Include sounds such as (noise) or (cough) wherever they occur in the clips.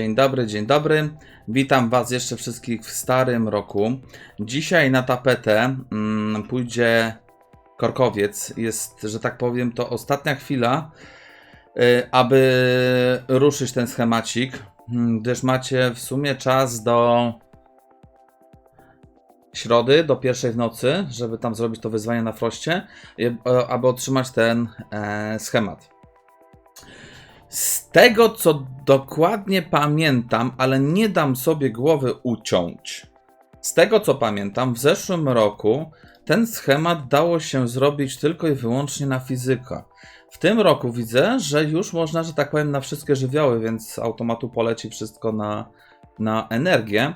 Dzień dobry, dzień dobry. Witam Was jeszcze wszystkich w starym roku. Dzisiaj na tapetę mm, pójdzie korkowiec. Jest, że tak powiem, to ostatnia chwila, y, aby ruszyć ten schemacik, mm, gdyż macie w sumie czas do środy, do pierwszej w nocy, żeby tam zrobić to wyzwanie na froście, i, e, aby otrzymać ten e, schemat. Z tego, co dokładnie pamiętam, ale nie dam sobie głowy uciąć. Z tego, co pamiętam, w zeszłym roku ten schemat dało się zrobić tylko i wyłącznie na fizykę. W tym roku widzę, że już można, że tak powiem, na wszystkie żywioły, więc z automatu poleci wszystko na, na energię.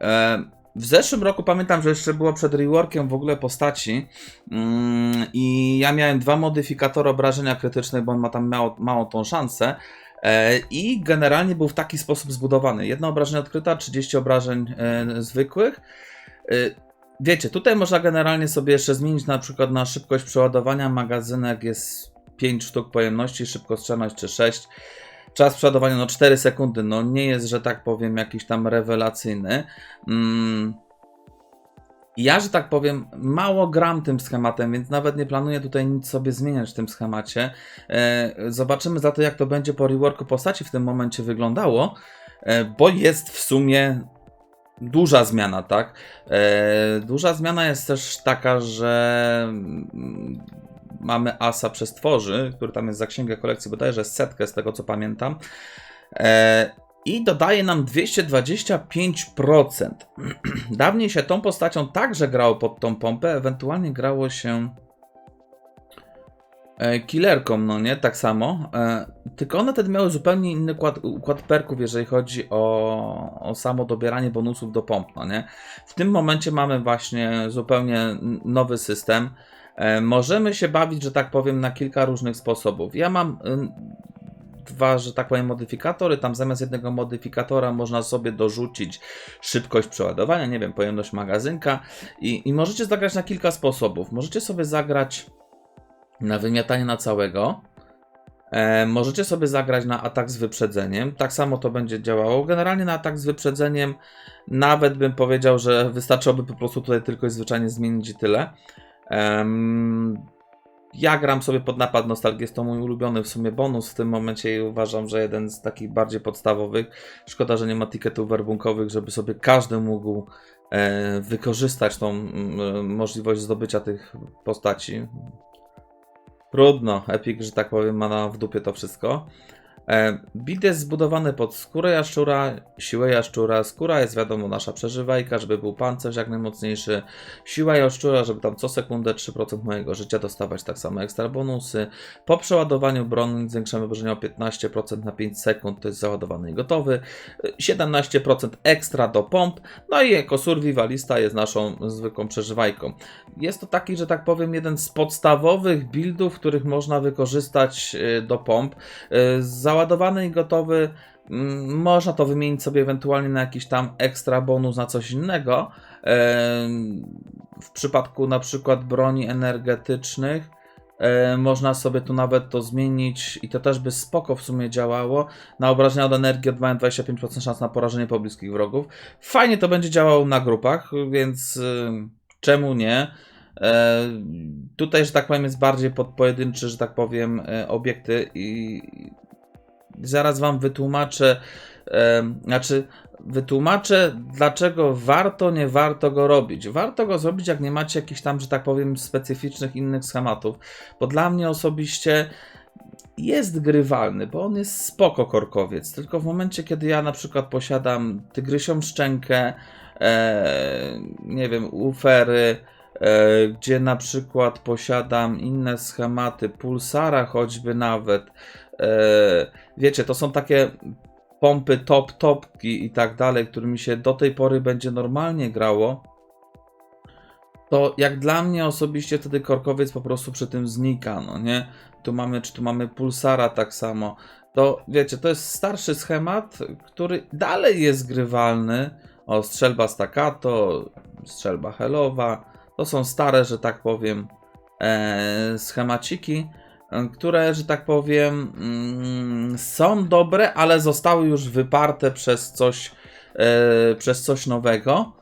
E, w zeszłym roku pamiętam, że jeszcze było przed reworkiem w ogóle postaci mm, i ja miałem dwa modyfikatory obrażenia krytycznej, bo on ma tam mało, małą tą szansę. E, I generalnie był w taki sposób zbudowany. Jedno obrażenie odkryta, 30 obrażeń e, zwykłych. E, wiecie, tutaj można generalnie sobie jeszcze zmienić na przykład na szybkość przeładowania. Magazynek jest 5 sztuk pojemności, szybkostrzelność czy 6. Czas przeładowania no 4 sekundy, no nie jest, że tak powiem, jakiś tam rewelacyjny. Mm. Ja, że tak powiem, mało gram tym schematem, więc nawet nie planuję tutaj nic sobie zmieniać w tym schemacie. E, zobaczymy za to, jak to będzie po reworku postaci w tym momencie wyglądało, e, bo jest w sumie duża zmiana, tak? E, duża zmiana jest też taka, że mm, mamy asa przez tworzy, który tam jest za księgę kolekcji, bodajże setkę z tego co pamiętam. E, I dodaje nam 225%. (clears throat) Dawniej się tą postacią także grało pod tą pompę, ewentualnie grało się e, killerką, no nie? Tak samo. E, tylko one wtedy miały zupełnie inny układ, układ perków, jeżeli chodzi o, o samo dobieranie bonusów do pomp, no nie? W tym momencie mamy właśnie zupełnie nowy system. E, Możemy się bawić, że tak powiem, na kilka różnych sposobów. Ja mam dwa, że tak powiem, modyfikatory. Tam zamiast jednego modyfikatora można sobie dorzucić szybkość przeładowania, nie wiem, pojemność magazynka. I, i możecie zagrać na kilka sposobów. Możecie sobie zagrać na wymiatanie na całego. E, możecie sobie zagrać na atak z wyprzedzeniem. Tak samo to będzie działało. Generalnie na atak z wyprzedzeniem nawet bym powiedział, że wystarczyłoby po prostu tutaj tylko i zwyczajnie zmienić i tyle. Em, ja gram sobie pod napad nostalgii, jest to mój ulubiony w sumie bonus w tym momencie i uważam, że jeden z takich bardziej podstawowych. Szkoda, że nie ma tiketów werbunkowych, żeby sobie każdy mógł e, wykorzystać tą mm, możliwość zdobycia tych postaci. Trudno, Epic, że tak powiem, ma na w dupie to wszystko. E, Bit jest zbudowany pod skórę jaszczura, siłę jaszczura. Skóra jest wiadomo nasza przeżywajka, żeby był pancerz jak najmocniejszy. Siła jaszczura, żeby tam co sekundę 3% mojego życia dostawać tak samo ekstra bonusy. Po przeładowaniu broni zwiększamy obrażenia o 15% na 5 sekund, to jest załadowany i gotowy. E, 17% ekstra do pomp. No i jako survivalista jest naszą zwykłą przeżywajką. Jest to taki, że tak powiem, jeden z podstawowych buildów, których można wykorzystać e, do pomp. E, Załadowany i gotowy, mm, można to wymienić sobie ewentualnie na jakiś tam ekstra bonus na coś innego. W przypadku na przykład broni energetycznych można sobie tu nawet to zmienić i to też by spoko w sumie działało. Na obrażenia od energii odmawiam 25% szans na porażenie pobliskich wrogów. Fajnie to będzie działało na grupach, więc czemu nie? E, tutaj, że tak powiem, jest bardziej pod pojedynczy, że tak powiem, e, obiekty i zaraz wam wytłumaczę, znaczy wytłumaczę, dlaczego warto, nie warto go robić. Warto go zrobić, jak nie macie jakichś tam, że tak powiem, specyficznych innych schematów, bo dla mnie osobiście jest grywalny, bo on jest spoko korkowiec, tylko w momencie, kiedy ja na przykład posiadam tygrysią szczękę, e, nie wiem, ufery, e, gdzie na przykład posiadam inne schematy, pulsara choćby nawet, wiecie, to są takie pompy top, topki i tak dalej, którymi się do tej pory będzie normalnie grało, to jak dla mnie osobiście wtedy korkowiec po prostu przy tym znika, no nie? Tu mamy, czy tu mamy pulsara tak samo. To wiecie, to jest starszy schemat, który dalej jest grywalny. O, strzelba staccato, strzelba helowa. To są stare, że tak powiem, e, schemaciki. Które, że tak powiem, mm, są dobre, ale zostały już wyparte przez coś, e, przez coś nowego.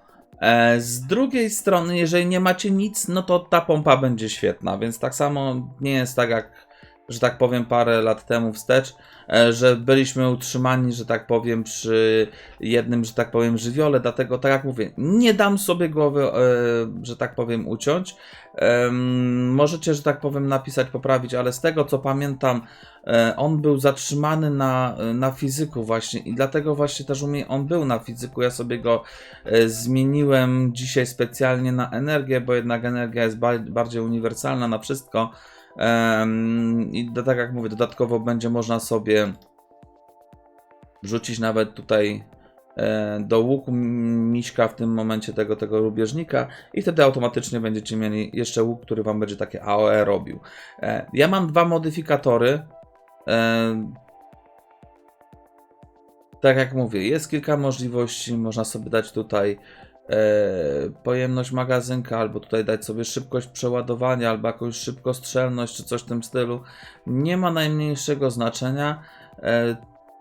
E, Z drugiej strony, jeżeli nie macie nic, no to ta pompa będzie świetna, więc tak samo nie jest tak jak, że tak powiem, parę lat temu wstecz, e, że byliśmy utrzymani, że tak powiem, przy jednym, że tak powiem, żywiole, dlatego, tak jak mówię, nie dam sobie głowy, e, że tak powiem, uciąć. Możecie, że tak powiem, napisać, poprawić, ale z tego co pamiętam, e, on był zatrzymany na, na fizyku właśnie i dlatego właśnie też u mnie on był na fizyku. Ja sobie go zmieniłem dzisiaj specjalnie na energię, bo jednak energia jest ba- bardziej uniwersalna na wszystko. I tak jak mówię, dodatkowo będzie można sobie wrzucić nawet tutaj e, do łuku miśka w tym momencie tego, tego rubieżnika i wtedy automatycznie będziecie mieli jeszcze łuk, który wam będzie takie AOE robił. E, ja mam dwa modyfikatory. E, tak jak mówię, jest kilka możliwości. Można sobie dać tutaj pojemność magazynka, albo tutaj dać sobie szybkość przeładowania, albo jakąś szybkostrzelność, czy coś w tym stylu. Nie ma najmniejszego znaczenia. E,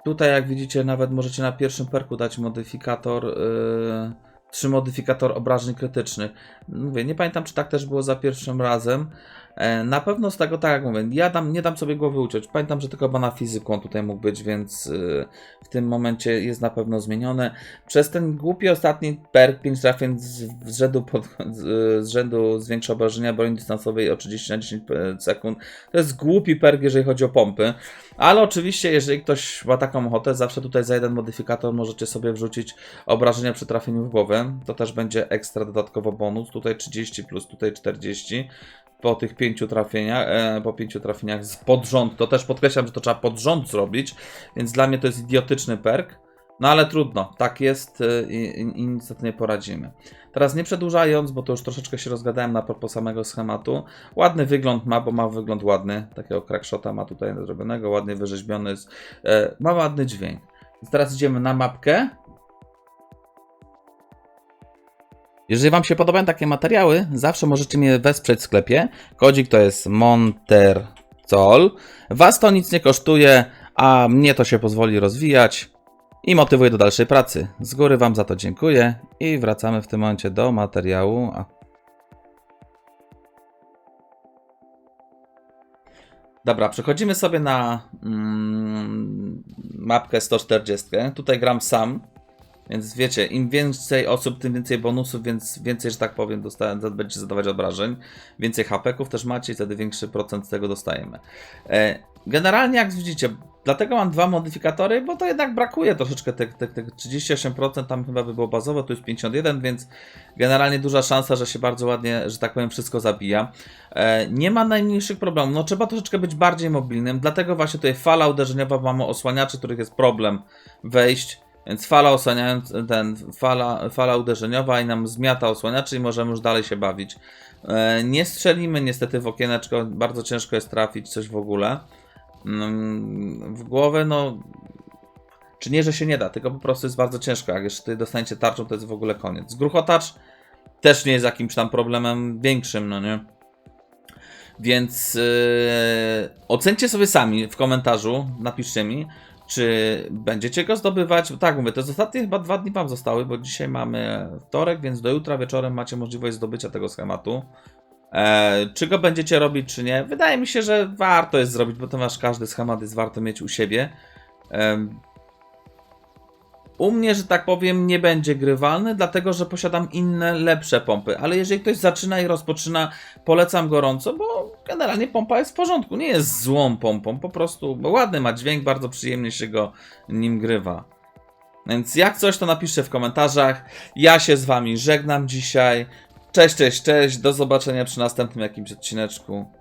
tutaj, jak widzicie, nawet możecie na pierwszym perku dać modyfikator. E, trzy modyfikator obrażeń krytycznych. Mówię, nie pamiętam, czy tak też było za pierwszym razem. E, Na pewno z tego, tak jak mówię, ja nie dam sobie głowy uciąć. Pamiętam, że tylko chyba na tutaj mógł być, więc y, w tym momencie jest na pewno zmienione. Przez ten głupi ostatni perk 5 trafień z, z, rzędu pod, z, z rzędu zwiększa obrażenia broni dystansowej o 30 na 10 sekund. To jest głupi perk, jeżeli chodzi o pompy. Ale oczywiście, jeżeli ktoś ma taką ochotę, zawsze tutaj za jeden modyfikator możecie sobie wrzucić obrażenia przy trafieniu w głowę. To też będzie ekstra dodatkowo bonus. Tutaj 30 plus tutaj 40 po tych pięciu trafieniach, e, po pięciu trafieniach z pod rząd. To też podkreślam, że to trzeba pod rząd zrobić, więc dla mnie to jest idiotyczny perk. No ale trudno, tak jest e, i, i, i niestety nie poradzimy. Teraz nie przedłużając, bo to już troszeczkę się rozgadałem na propos samego schematu. Ładny wygląd ma, bo ma wygląd ładny. Takiego crackshota ma tutaj zrobionego, ładnie wyrzeźbiony jest. Ma ładny dźwięk. Teraz idziemy na mapkę. Jeżeli Wam się podobają takie materiały, zawsze możecie mnie wesprzeć w sklepie. Kodzik to jest Montercol. Was to nic nie kosztuje, a mnie to się pozwoli rozwijać i motywuje do dalszej pracy. Z góry Wam za to dziękuję i wracamy w tym momencie do materiału. Dobra, przechodzimy sobie na mm, mapkę 140. Tutaj gram sam, więc wiecie, im więcej osób, tym więcej bonusów, więc więcej, że tak powiem, będziecie zadawać obrażeń. Więcej hapeków też macie i wtedy większy procent z tego dostajemy. E, generalnie, jak widzicie, dlatego mam dwa modyfikatory, bo to jednak brakuje troszeczkę tych te, te 38%, tam chyba by było bazowe, tu jest 51%, więc generalnie duża szansa, że się bardzo ładnie, że tak powiem, wszystko zabija. E, nie ma najmniejszych problemów, no trzeba troszeczkę być bardziej mobilnym, dlatego właśnie tutaj fala uderzeniowa, mamy osłaniaczy, których jest problem wejść. Więc fala osłaniając, ten, fala, fala uderzeniowa i nam zmiata osłaniaczy i możemy już dalej się bawić. E, nie strzelimy niestety w okieneczko, bardzo ciężko jest trafić coś w ogóle. Mm, W głowę, no. Czy nie, że się nie da, tylko po prostu jest bardzo ciężko. Jak jeszcze dostaniecie tarczą, to jest w ogóle koniec. Zgruchotacz też nie jest jakimś tam problemem większym, no nie? Więc yy, ocencie sobie sami w komentarzu, napiszcie mi, czy będziecie go zdobywać. Tak mówię, to jest ostatnie chyba dwa dni wam zostały, bo dzisiaj mamy wtorek, więc do jutra wieczorem macie możliwość zdobycia tego schematu. E, czy go będziecie robić, czy nie? Wydaje mi się, że warto jest zrobić, ponieważ każdy schemat jest warto mieć u siebie. Em, u mnie, że tak powiem, nie będzie grywalny, dlatego że posiadam inne, lepsze pompy. Ale jeżeli ktoś zaczyna i rozpoczyna, polecam gorąco, bo generalnie pompa jest w porządku. Nie jest złą pompą, po prostu ładny ma dźwięk, bardzo przyjemnie się go nim grywa. Więc jak coś, to napiszcie w komentarzach. Ja się z wami żegnam dzisiaj. Cześć, cześć, cześć. Do zobaczenia przy następnym jakimś odcineczku.